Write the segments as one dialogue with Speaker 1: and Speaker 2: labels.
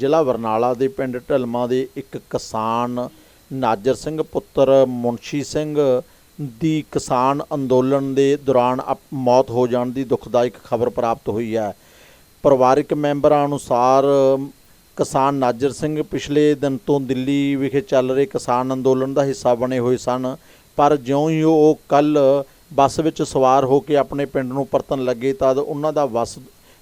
Speaker 1: ਜ਼ਿਲ੍ਹਾ ਬਰਨਾਲਾ ਦੇ ਪਿੰਡ ਢਲਮਾ ਦੇ ਇੱਕ ਕਿਸਾਨ ਨਾਜਰ ਸਿੰਘ ਪੁੱਤਰ ਮੁਨਸ਼ੀ ਸਿੰਘ ਦੀ ਕਿਸਾਨ ਅੰਦੋਲਨ ਦੇ ਦੌਰਾਨ ਅਪ- ਮੌਤ ਹੋ ਜਾਣ ਦੀ ਦੁਖਦਾਇਕ ਖਬਰ ਪ੍ਰਾਪਤ ਹੋਈ ਹੈ। ਪਰਿਵਾਰਕ ਮੈਂਬਰਾਂ ਅਨੁਸਾਰ ਕਿਸਾਨ ਨਾਜਰ ਸਿੰਘ ਪਿਛਲੇ ਦਿਨ ਤੋਂ ਦਿੱਲੀ ਵਿਖੇ ਚੱਲ ਰਹੇ ਕਿਸਾਨ ਅੰਦੋਲਨ ਦਾ ਹਿੱਸਾ ਬਣੇ ਹੋਏ ਸਨ, ਪਰ ਜਿਉਂ ਹੀ ਉਹ ਕੱਲ ਬੱਸ ਵਿੱਚ ਸਵਾਰ ਹੋ ਕੇ ਆਪਣੇ ਪਿੰਡ ਨੂੰ ਪਰਤਣ ਲੱਗੇ ਤਦ ਉਹਨਾਂ ਦਾ ਬੱਸ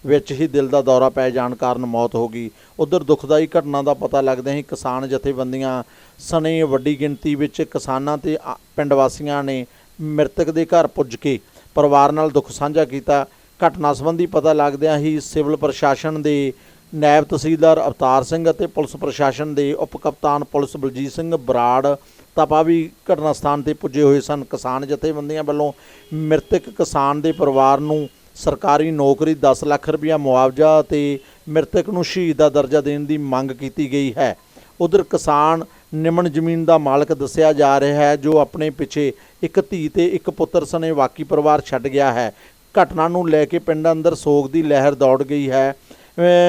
Speaker 1: ਵਿੱਚ ਹੀ ਦਿਲ ਦਾ ਦੌਰਾ ਪੈ ਜਾਣ ਕਾਰਨ ਮੌਤ ਹੋ ਗਈ। ਉਧਰ ਦੁਖਦਾਈ ਘਟਨਾ ਦਾ ਪਤਾ ਲੱਗਦਾ ਹੀ ਕਿਸਾਨ ਜਥੇਬੰਦੀਆਂ ਸਣੇ ਵੱਡੀ ਗਿਣਤੀ ਵਿੱਚ ਕਿਸਾਨਾਂ ਤੇ ਆ- ਪਿੰਡ ਵਾਸੀਆਂ ਨੇ ਮ੍ਰਿਤਕ ਦੇ ਘਰ ਪੁੱਜ ਕੇ ਪਰਿਵਾਰ ਨਾਲ ਦੁੱਖ ਸਾਂਝਾ ਕੀਤਾ। ਘਟਨਾ ਸੰਬੰਧੀ ਪਤਾ ਲੱਗਦਿਆਂ ਹੀ ਸਿਵਲ ਪ੍ਰਸ਼ਾਸਨ ਦੇ ਨਾਇਬ ਤਹਿਸੀਲਦਾਰ ਅਵਤਾਰ ਸਿੰਘ ਅਤੇ ਪੁਲਿਸ ਪ੍ਰਸ਼ਾਸਨ ਦੇ ਉਪ ਕਪਤਾਨ ਪੁਲਿਸ ਬਲਜੀਤ ਸਿੰਘ ਬਰਾੜ ਤਪਾ ਵੀ ਘਟਨਾ ਸਥਾਨ ਤੇ ਪੁੱਜੇ ਹੋਏ ਸਨ। ਕਿਸਾਨ ਜਥੇਬੰਦੀਆਂ ਵੱਲੋਂ ਮ੍ਰਿਤਕ ਕਿਸਾਨ ਦੇ ਪਰਿਵਾਰ ਨੂੰ ਸਰਕਾਰੀ ਨੌਕਰੀ 10 ਲੱਖ ਰੁਪਇਆ ਮੁਆਵਜ਼ਾ ਅਤੇ ਮ੍ਰਿਤਕ ਨੂੰ ਸ਼ਹੀਦ ਦਾ ਦਰਜਾ ਦੇਣ ਦੀ ਮੰਗ ਕੀਤੀ ਗਈ ਹੈ। ਉਧਰ ਕਿਸਾਨ ਨਿਮਨ ਜ਼ਮੀਨ ਦਾ ਮਾਲਕ ਦੱਸਿਆ ਜਾ ਰਿਹਾ ਹੈ, ਜੋ ਆਪਣੇ ਪਿੱਛੇ ਇੱਕ ਧੀ ਤੇ ਇੱਕ ਪੁੱਤਰ ਸਣੇ ਬਾਕੀ ਪਰਿਵਾਰ ਛੱਡ ਗਿਆ ਹੈ। ਘਟਨਾ ਨੂੰ ਲੈ ਕੇ ਪਿੰਡ ਅੰਦਰ ਸੋਗ ਦੀ ਲਹਿਰ ਦੌੜ ਗਈ ਹੈ।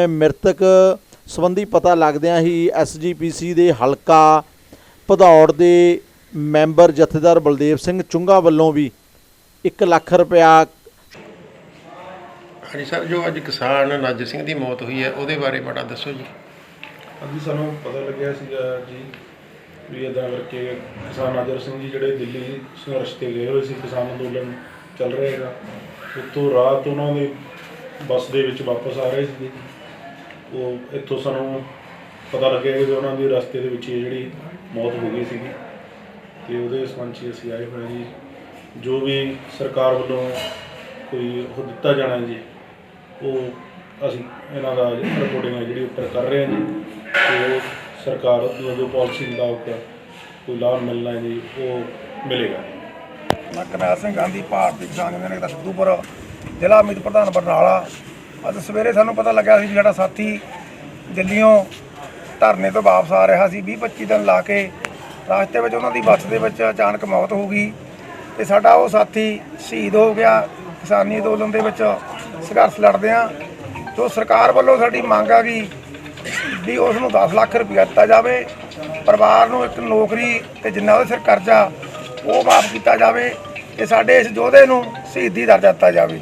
Speaker 1: ਮ੍ਰਿਤਕ ਸੰਬੰਧੀ ਪਤਾ ਲੱਗਦਿਆਂ ਹੀ ਐਸਜੀਪੀਸੀ ਦੇ ਹਲਕਾ ਭਦੌੜ ਦੇ ਮੈਂਬਰ ਜਥੇਦਾਰ ਬਲਦੇਵ ਸਿੰਘ ਚੁੰਗਾ ਵੱਲੋਂ ਵੀ 1 ਲੱਖ ਰੁਪਇਆ
Speaker 2: ਹਾਂਜੀ ਸਰ, ਜੋ ਅੱਜ ਕਿਸਾਨ ਨਾਜਰ ਸਿੰਘ ਦੀ ਮੌਤ ਹੋਈ ਹੈ, ਉਹਦੇ ਬਾਰੇ ਮਾੜਾ ਦੱਸੋ ਜੀ।
Speaker 3: ਹਾਂਜੀ, ਸਾਨੂੰ ਪਤਾ ਲੱਗਿਆ ਸੀਗਾ ਜੀ ਵੀ ਇਦਾਂ ਕਰਕੇ ਕਿਸਾਨ ਨਾਜਰ ਸਿੰਘ ਜੀ ਜਿਹੜੇ ਦਿੱਲੀ ਸੰਘਰਸ਼ ਤੇ ਗਏ ਹੋਏ ਸੀ, ਕਿਸਾਨ ਅੰਦੋਲਨ ਚੱਲ ਰਿਹਾ ਹੈਗਾ। ਉੱਥੋਂ ਰਾਤ ਉਹਨਾਂ ਦੇ ਬੱਸ ਦੇ ਵਿੱਚ ਵਾਪਸ ਆ ਰਹੇ ਸੀਗੇ। ਉਹ ਇੱਥੋਂ ਸਾਨੂੰ ਪਤਾ ਲੱਗਿਆ ਕਿ ਉਹਨਾਂ ਦੀ ਰਸਤੇ ਦੇ ਵਿੱਚ ਹੀ ਜਿਹੜੀ ਮੌਤ ਹੋ ਗਈ ਸੀਗੀ ਤੇ ਉਹਦੇ ਸੰਬੰਧ 'ਚ ਅਸੀਂ ਆਏ ਹੋਏ ਹਾਂ ਜੀ। ਜੋ ਵੀ ਸਰਕਾਰ ਵੱਲੋਂ ਕੋਈ ਉਹ ਦਿੱਤਾ ਜਾਣਾ ਜੀ ਉਹ ਅਸੀਂ ਇਹਨਾਂ ਦਾ ਰਿਪੋਰਟਿੰਗ ਹੈ ਜਿਹੜੀ ਉੱਪਰ ਕਰ ਰਹੇ ਹਾਂ ਜੀ, ਤੇ ਉਹ ਸਰਕਾਰ ਦੀ ਜੋ ਪਾਲਿਸੀ ਮੁਤਾਬਕ ਕੋਈ ਲਾਭ ਮਿਲਣਾ ਹੈ ਜੀ, ਉਹ ਮਿਲੇਗਾ।
Speaker 4: ਮੈਂ ਕਰਨੈਲ ਸਿੰਘ ਗਾਂਧੀ ਭਾਰਤੀ ਕਿਸਾਨ ਯੂਨੀਅਨ ਦਾ ਸਿੱਧੂਪੁਰ, ਜ਼ਿਲ੍ਹਾ ਮੀਤ ਪ੍ਰਧਾਨ ਬਰਨਾਲਾ। ਅੱਜ ਸਵੇਰੇ ਸਾਨੂੰ ਪਤਾ ਲੱਗਿਆ ਸੀ ਵੀ ਸਾਡਾ ਸਾਥੀ ਦਿੱਲੀੋਂ ਧਰਨੇ ਤੋਂ ਵਾਪਸ ਆ ਰਿਹਾ ਸੀ। 20 25 ਦਿਨ ਲਾ ਕੇ ਰਾਸਤੇ ਵਿੱਚ ਉਹਨਾਂ ਦੀ ਬੱਸ ਦੇ ਵਿੱਚ ਅਚਾਨਕ ਮੌਤ ਹੋ ਗਈ ਤੇ ਸਾਡਾ ਉਹ ਸਾਥੀ ਸ਼ਹੀਦ ਹੋ ਗਿਆ ਕਿਸਾਨੀ ਅੰਦੋਲਨ ਦੇ ਵਿੱਚ। ਸੰਘਰਸ਼ ਲੜਦੇ ਆ ਜੋ ਸਰਕਾਰ ਵੱਲੋਂ ਸਾਡੀ ਮੰਗ ਆ ਗਈ ਵੀ ਉਸ ਨੂੰ 10 ਲੱਖ ਰੁਪਇਆ ਦਿੱਤਾ ਜਾਵੇ, ਪਰਿਵਾਰ ਨੂੰ ਇੱਕ ਨੌਕਰੀ ਤੇ ਜਿੰਨਾ ਉਹਦੇ ਸਿਰ ਕਰਜ਼ਾ, ਉਹ ਮਾਫ ਕੀਤਾ ਜਾਵੇ ਤੇ ਸਾਡੇ ਇਸ ਯੋਧੇ ਨੂੰ ਸ਼ਹੀਦੀ ਦਰਜਾ ਦਿੱਤਾ ਜਾਵੇ।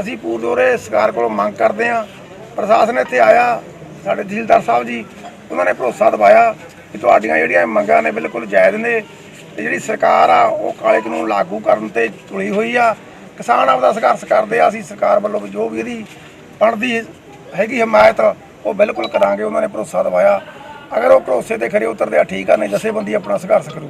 Speaker 4: ਅਸੀਂ ਪੂਰਦੋਰੇ ਸਰਕਾਰ ਕੋਲੋਂ ਮੰਗ ਕਰਦੇ ਹਾਂ, ਪ੍ਰਸ਼ਾਸਨ ਇੱਥੇ ਆਇਆ, ਸਾਡੇ ਤਹਿਸੀਲਦਾਰ ਸਾਹਿਬ ਜੀ, ਉਹਨਾਂ ਨੇ ਭਰੋਸਾ ਦਿਵਾਇਆ ਕਿ ਤੁਹਾਡੀਆਂ ਜਿਹੜੀਆਂ ਮੰਗਾਂ ਨੇ ਬਿਲਕੁਲ ਜਾਇਜ਼ ਨੇ ਤੇ ਜਿਹੜੀ ਸਰਕਾਰ ਆ, ਉਹ ਕਾਲੇ ਕਾਨੂੰਨ ਲਾਗੂ ਕਰਨ ਤੇ ਤੁਲੀ ਹੋਈ ਆ ਕਿਸਾਨ ਆਪਦਾ ਸੰਘਰਸ਼ ਕਰਦੇ ਆ, ਅਸੀਂ ਸਰਕਾਰ ਵੱਲੋਂ ਵੀ ਜੋ ਵੀ ਇਹਦੀ ਬਣਦੀ ਹੈਗੀ ਹਮਾਇਤ, ਉਹ ਬਿਲਕੁਲ ਕਰਾਂਗੇ, ਉਹਨਾਂ ਨੇ ਭਰੋਸਾ ਦਿਵਾਇਆ। ਅਗਰ ਉਹ ਭਰੋਸੇ ਤੇ ਖਰੇ ਉਤਰਦੇ ਆ, ਠੀਕ ਆ, ਨਹੀਂ ਜਥੇਬੰਦੀ ਆਪਣਾ ਸੰਘਰਸ਼ ਕਰੂ